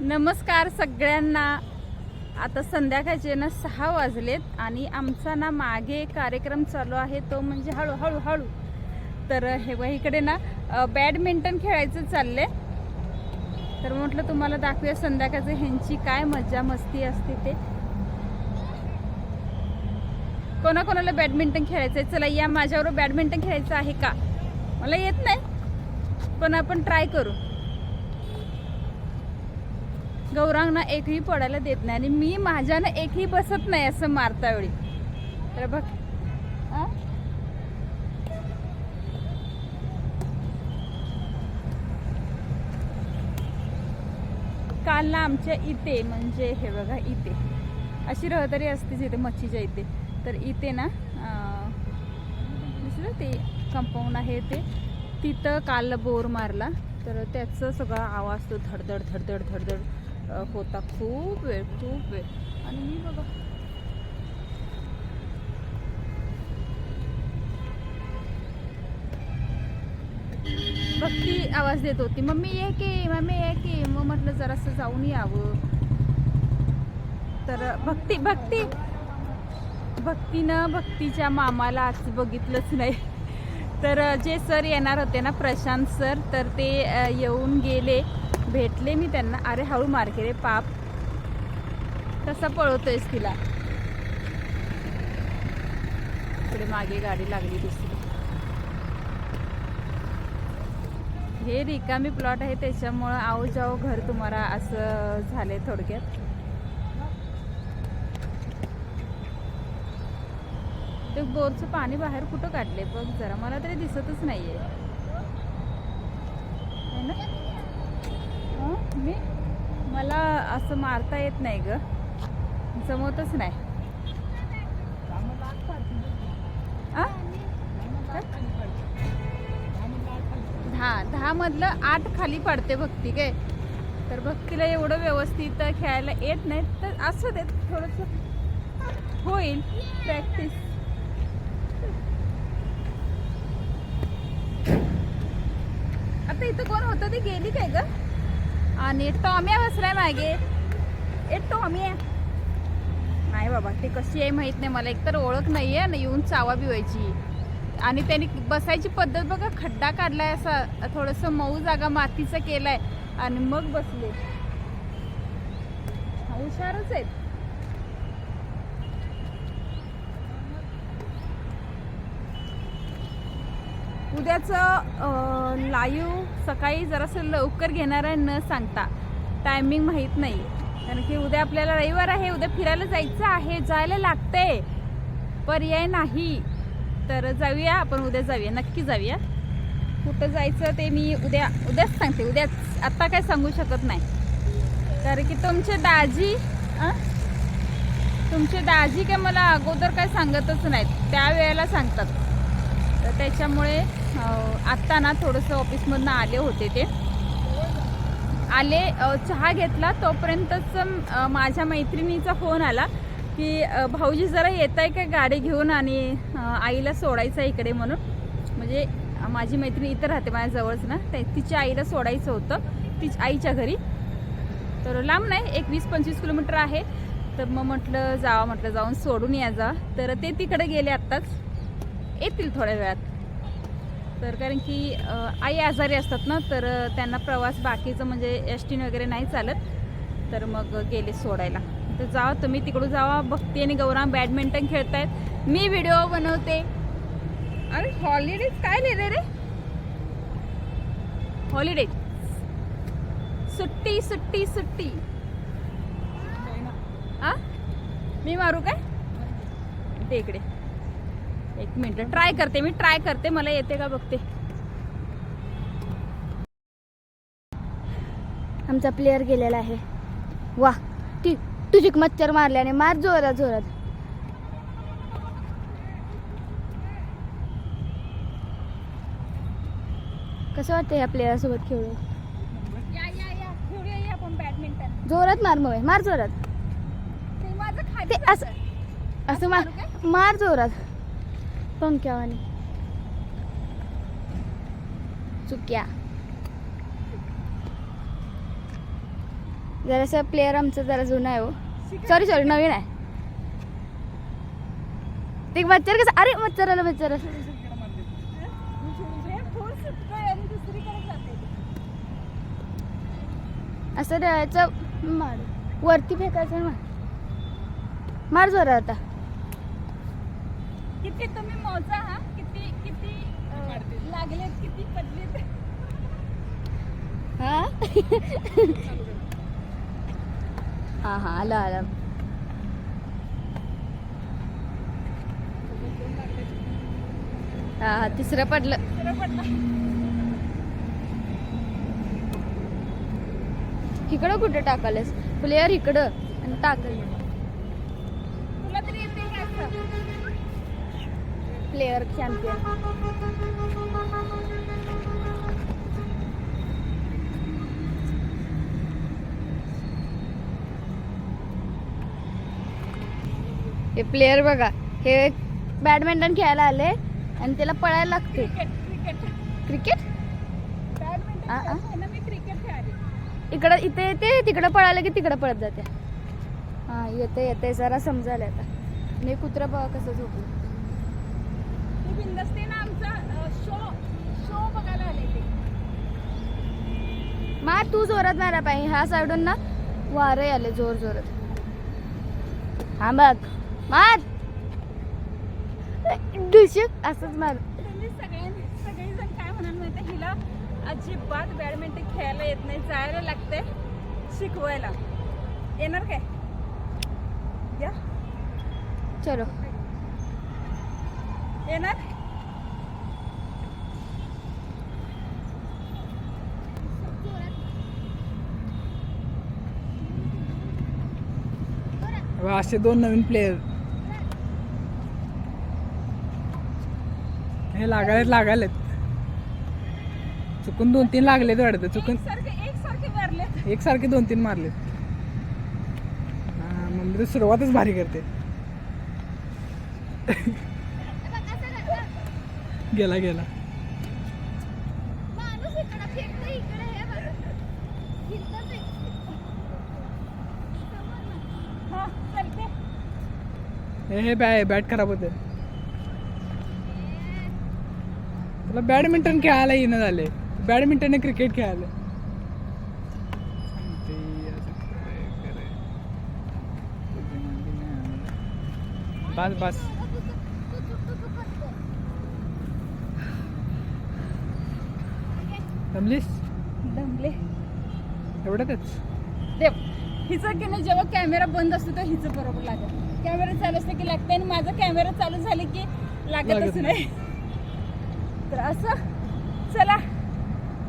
नमस्कार सगळ्यांना. आता संध्याकाळचे ना सहा वाजलेत आणि आमचा ना मागे कार्यक्रम चालू आहे तो म्हणजे हळू हळू तर हे व इकडे ना बॅडमिंटन खेळायचं चाललंय. तर म्हटलं तुम्हाला दाखवूया संध्याकाळचं ह्यांची काय मज्जा मस्ती असते ते. कोणाकोणाला बॅडमिंटन खेळायचं आहे चला या माझ्यावर बॅडमिंटन खेळायचं आहे का? मला येत नाही पण आपण ट्राय करू. गौरांगना एकही पडायला देत नाही आणि मी माझ्यानं एकही बसत नाही असं मारता वेळी तर बघ. काल ना आमच्या इथे म्हणजे हे बघा इथे. अशी रहदारी असतेच इथे मच्छीच्या इथे. तर इथे ना दिसलं ते कंपाऊंड आहे ते. तिथं काल बोर मारला. तर त्याचं सगळा आवाज तो धडधड धडधड धडधड. होता खूप वेळ खूप वेळ. आणि मी बघा. भक्ती आवाज देत होती. मम्मी ये की मम्मी ये की. मग म्हटलं जरासं जाऊन यावं. तर भक्ती भक्ती. भक्तीनं भक्तीच्या मामाला आज बघितलंच नाही. तर जे सर येणार होते ना प्रशांत सर तर ते येऊन गेले. भेटले मी त्यांना. अरे हळू मारके रे पाप. कसा पळवतोयस तिला. इकडे मागे गाडी लागली दुसरी. हे रिकामी प्लॉट आहे त्याच्यामुळं आव जाओ घर तुम्हाला असं झाले थोडक्यात. ते बोरचं पाणी बाहेर कुठं काढले बघ जरा. मला तरी दिसतच नाहीये. है ना? मी मला असं मारता येत नाही ग. जमवतच नाही. दहा दहा मधलं आठ खाली पडते भक्ती काय तर भक्तीला एवढं व्यवस्थित खेळायला येत नाही तर असं देत थोडस होईल प्रॅक्टिस. आता इथं कोण होतं? ते गेली काय ग? आणि टॉम्या बसलाय मागे. ए टॉम्या नाही बाबा ते कशी आहे माहीत नाही मला. एकतर ओळख नाही आहे ना येऊन चावा बिवायची. आणि त्यांनी बसायची पद्धत बघा खड्डा काढलाय असा थोडस मऊ जागा मातीचा केलाय. आणि मग बसले. हुशारच आहेत. उद्याचं लाईव्ह सकाळी जरासं लवकर घेणार आहे न सांगता. टायमिंग माहीत नाही. कारण की उद्या आपल्याला रविवार आहे उद्या फिरायला जायचं आहे जायला लागतंय. पर्याय नाही. तर जाऊया आपण उद्या जाऊया. नक्की जाऊया. कुठं जायचं ते मी उद्या उद्याच सांगते. उद्याच आत्ता काय सांगू शकत नाही. कारण की तुमचे दाजी तुमचे दाजी काय मला अगोदर काय सांगतच नाहीत. त्या वेळेला सांगतात. तर त्याच्यामुळे आत्ता ना थोडंसं ऑफिसमधनं आले होते ते. आले चहा घेतला. तोपर्यंतच माझ्या मैत्रिणीचा फोन आला की भाऊजी जरा येत आहे का गाडी घेऊन आणि आईला सोडायचं आहे इकडे म्हणून. म्हणजे माझी मैत्रिणी इथं राहते माझ्याजवळच ना. ते तिच्या आईला सोडायचं होतं तिच्या आईच्या घरी. तर लांब नाही एक वीस पंचवीस किलोमीटर आहे. तर मग म्हटलं जावा म्हटलं जाऊन सोडून या जा. तर ते तिकडे गेले आत्ताच. येतील थोड्या वेळात. तर कारण की आई आजारी असतात ना तर त्यांना प्रवास बाकीचं म्हणजे एस टीन वगैरे नाही चालत. तर मग गेले सोडायला. तर जावा तुम्ही तिकडून जावा भक्ती आणि गौराम बॅडमिंटन खेळतायत. मी व्हिडिओ बनवते. अरे हॉलिडेज काय लिहिले रे हॉलिडेज सुट्टी सुट्टी सुट्टी. आ? मी मारू काय? दे इकडे. एक मिनिट ट्राय करते मी ट्राय करते मला येते का बघते. आमचा प्लेअर गेलेला आहे. वा ती तुझी मच्छर मारल्याने मार जोरात जोरात. कसं वाटतं या प्लेअर सोबत खेळून? बॅडमिंटन जोरात मार मग मार जोरात. ते असं असं मार मार जोरात. पंख्यावानी चुक्या. जरासं प्लेअर आमचं जरा जुना आहे हो. सॉरी सॉरी नवीन आहे. ते मच्छर कसं अरे मच्छर आलं मच्छर असं द्यायचं मार. वरती फेकायचं मार. मार जोरा आता. किती तुम्ही मोजा हा? किती किती अं, लागलेत किती पडलेत? हा? हा हा आलं आलं. हा हा तिसरं पडलं. इकडं कुठं टाकालस प्लेअर इकडं आणि टाकल. प्लेअर चॅम्पियन हे प्लेअर बघा हे बॅडमिंटन खेळायला आले आणि त्याला पळायला लागते क्रिकेट इकडं इथे येते तिकडं पळालं की तिकडं पळत जाते. हा येते येते जरा समजायला आता. मी कुत्रा बघा कसं झोपलं. ती बिंदस्ते ना आमचा शो शो बघायला आले ते मार तू जोरात मारा पाहिजे ह्या साईडून ना. वारे आले जोर जोरात. हा बघ. मार. दुष्यक असंच मार. त्यांनी सगळ्यांनी सगळेजण काय म्हणाल माहिती हिला अजिबात बॅडमिंटन खेळायला येत नाही. जायला लागते शिकवायला. येणार काय? या. चलो. येणार? असे दोन नवीन प्लेयर हे लागायलेत लागायलेत. चुकून दोन तीन लागलेत वाटतं चुकून. एकसारखे मारलेत. एकसारखे दोन तीन मारलेत. हा, मम्मी तर सुरुवातच भारी करते. गेला गेला. हा हे हे बॅ बॅट खराब होते. तुला बॅडमिंटन खेळायला येणं झाले बॅडमिंटन क्रिकेट खेळायला. करे. बस बस. जमलीस दमले. एवढ्यातच देव हिचं की नाही जेव्हा कॅमेरा बंद असतो तर हिचं बरोबर लागत. कॅमेरा चालू असतं की लागते आणि माझा कॅमेरा चालू झाले की लागतच लागत नाही. तर असं चला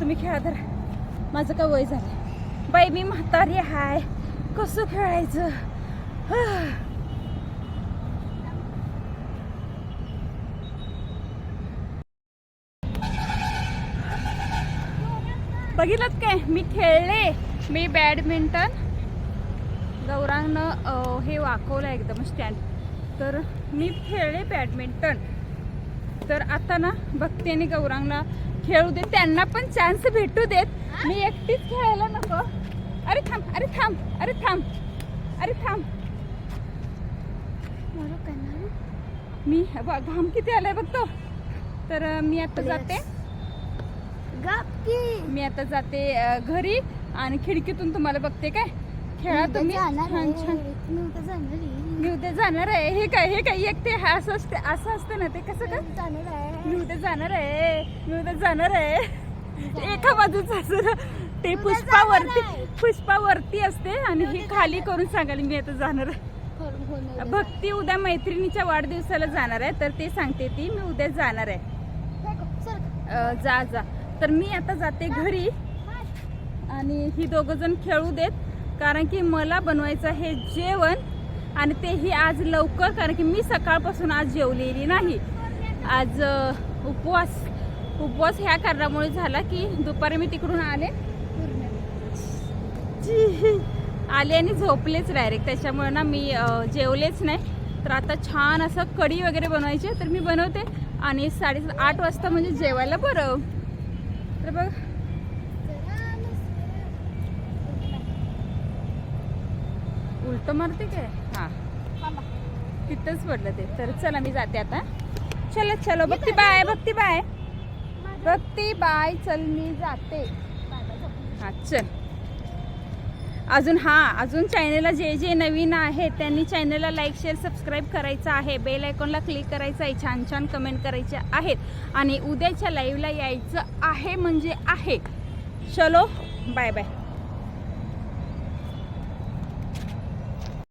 तुम्ही खेळा तर माझं काय वय झालं बाई मी म्हातारी हाय कसं खेळायचं? बघितलं काय? मी खेळले. मी बॅडमिंटन गौरांगनं हे वाकवलं एकदम स्टँड तर मी खेळले बॅडमिंटन तर आता ना भक्ती आणि गौरांगला खेळू दे त्यांना पण चान्स भेटू देत. मी एकटीच खेळायला नको. अरे थांब अरे थांब अरे थांब अरे थांब. मी घाम किती आलाय बघतो तर मी आता जाते. मी आता जाते अ, घरी आणि खिडकीतून तुम्हाला बघते काय खेळा तुम्ही छान छान मी उद्या जाणार आहे हे काय हे काय एक ते हा असं असते असं असतं ना ते कसं काय मी उद्या जाणार आहे मी उद्या जाणार आहे एका बाजूचं असं ते पुष्पावरती पुष्पावरती असते आणि ही खाली करून सांगाल मी आता जाणार आहे भक्ती उद्या मैत्रिणीच्या वाढदिवसाला जाणार आहे तर ते सांगते ती मी उद्या जाणार आहे अ, जा जा तर मी आता जाते घरी. आणि ही दोघंजण खेळू देत. कारण की मला बनवायचं आहे जेवण. आणि तेही आज लवकर कारण की मी सकाळपासून आज जेवलेली नाही. आज उपवास उपवास ह्या कारणामुळे झाला की दुपारी मी तिकडून आले. जी. आले आणि झोपलेच डायरेक्ट त्याच्यामुळे ना मी जेवलेच नाही. तर आता छान असं कढी वगैरे बनवायची आहे, तर मी बनवते. आणि साडे आठ वाजता म्हणजे जेवायला बरं. तर बघ. उलट मारते काय? हा. तिथंच पडलं ते. तर चला मी जाते आता. चलो चलो. Bhakti bye Bhakti bye. Bhakti bye चल मी जाते. हा चल. अजून हां अजून चॅनलला जे जे नवीन आहेत त्यांनी चॅनलला लाईक शेअर सबस्क्राईब करायचं आहे. बेल आयकॉनला क्लिक करायचं आहे. छान छान कमेंट करायचे आहेत. आणि उद्याच्या लाईव्हला यायचं आहे म्हणजे आहे. चलो बाय बाय